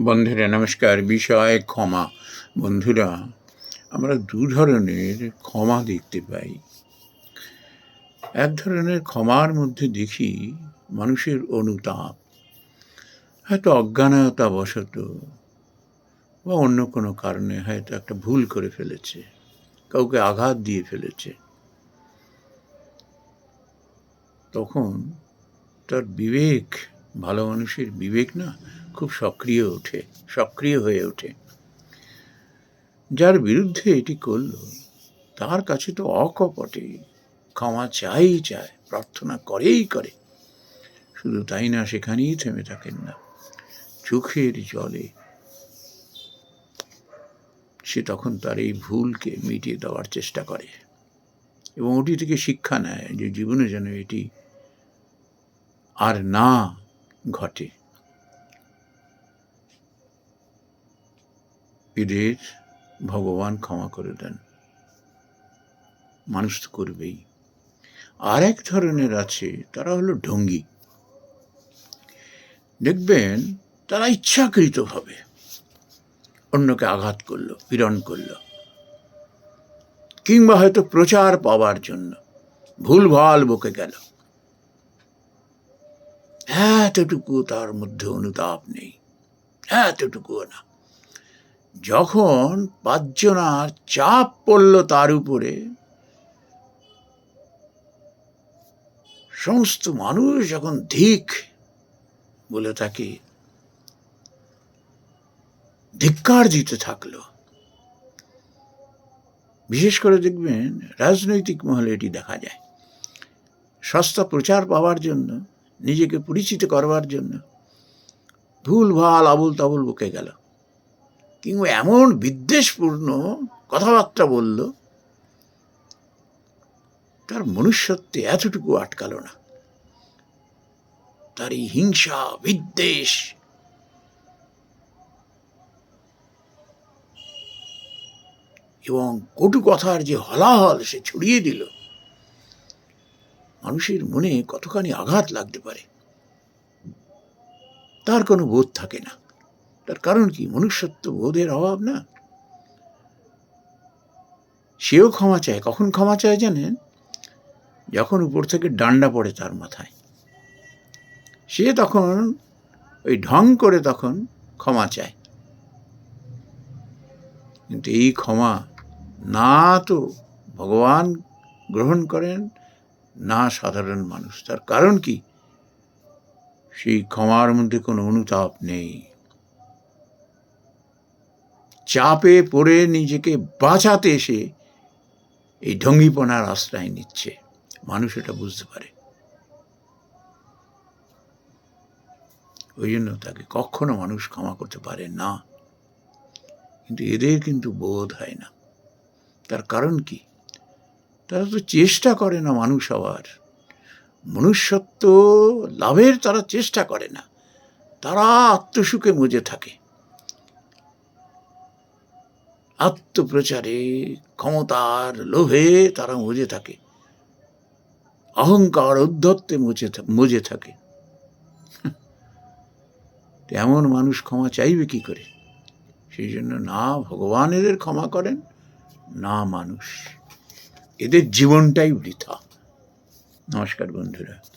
বন্ধুরা, নমস্কার। বিষয় ক্ষমা। বন্ধুরা, আমরা দু ধরনের ক্ষমা দেখতে পাই। এক ধরনের ক্ষমার মধ্যে দেখি মানুষের অনুতাপ। হয়তো অজ্ঞানতাবশত বা অন্য কোনো কারণে হয়তো একটা ভুল করে ফেলেছে, কাউকে আঘাত দিয়ে ফেলেছে। তখন তার বিবেক, ভালো মানুষের বিবেক না খুব সক্রিয় ওঠে, সক্রিয় হয়ে ওঠে। যার বিরুদ্ধে এটি করল, তার কাছে তো অকপটে, ক্ষমা চাই চায়, প্রার্থনা করেই করে। শুধু তাই না, সেখানেই থেমে থাকেন না। চোখের জলে সে তখন তার এই ভুলকে মিটিয়ে দেওয়ার চেষ্টা করে এবং ওটি থেকে শিক্ষা নেয় যে জীবনে যেন এটি আর না ঘটে। এদের ভগবান ক্ষমা করে দেন। মানুষ তো করবেই। আর এক ধরনের আছে, তারা হলো ঢঙ্গি। দেখবেন, তারা ইচ্ছাকৃতভাবে অন্যকে আঘাত করল, পীড়ন করল। কিংবা হয়তো প্রচার পাওয়ার জন্য ভুলভাল বকে গেল। এতটুকু তার মধ্যে অনুতাপ নেই। এতটুকুও না। যখন পাঁচজনার চাপ পড়ল তার উপরে, সমস্ত মানুষ যখন ধিক বলে তাকে ধিক্কার দিতে থাকল। বিশেষ করে দেখবেন রাজনৈতিক মহলে এটি দেখা যায়। সস্তা প্রচার পাওয়ার জন্য, নিজেকে পরিচিত করবার জন্য ভুল ভালো আবুল তাবুল বকে গেল। কিংবা এমন বিদ্বেষপূর্ণ কথাবার্তা বলল, তার মনুষ্যত্বে এতটুকু আটকালো না। তার এই হিংসা, বিদ্বেষ, এবং কটু কথার যে হলাহল সে ছড়িয়ে দিল, মানুষের মনে কতখানি আঘাত লাগতে পারে, তার কোনো বোধ থাকে না। তার কারণ কি? মনুষ্যত্ব বোধের অভাব না। সেও ক্ষমা চায়। কখন ক্ষমা চায় জানেন? যখন উপর থেকে ডান্ডা পড়ে তার মাথায়। সে তখন ওই ঢং করে তখন ক্ষমা চায়। কিন্তু এই ক্ষমা না তো ভগবান গ্রহণ করেন, না সাধারণ মানুষ। তার কারণ কি? সেই ক্ষমার মধ্যে কোনো অনুতাপ নেই। চাপে পড়ে নিজেকে বাঁচাতে এসে এই ঢঙ্গিপনার আশ্রয় নিচ্ছে। মানুষ এটা বুঝতে পারে। ওই জন্য তাকে কখনো মানুষ ক্ষমা করতে পারে না। কিন্তু এদের কিন্তু বোধ হয় না। তার কারণ কি? তারা তো চেষ্টা করে না মানুষ হওয়ার। মনুষ্যত্ব লাভের তারা চেষ্টা করে না। তারা আত্মসুখে মজে থাকে। আত্মপ্রচারে ক্ষমতার লোভে তারা মজে থাকে। অহংকার উদ্ধত্তে মজে মজে থাকে। এমন মানুষ ক্ষমা চাইবে কি করে? সেই জন্য না ভগবান এদের ক্ষমা করেন, না মানুষ। এদের জীবনটাই বৃথা। নমস্কার বন্ধুরা।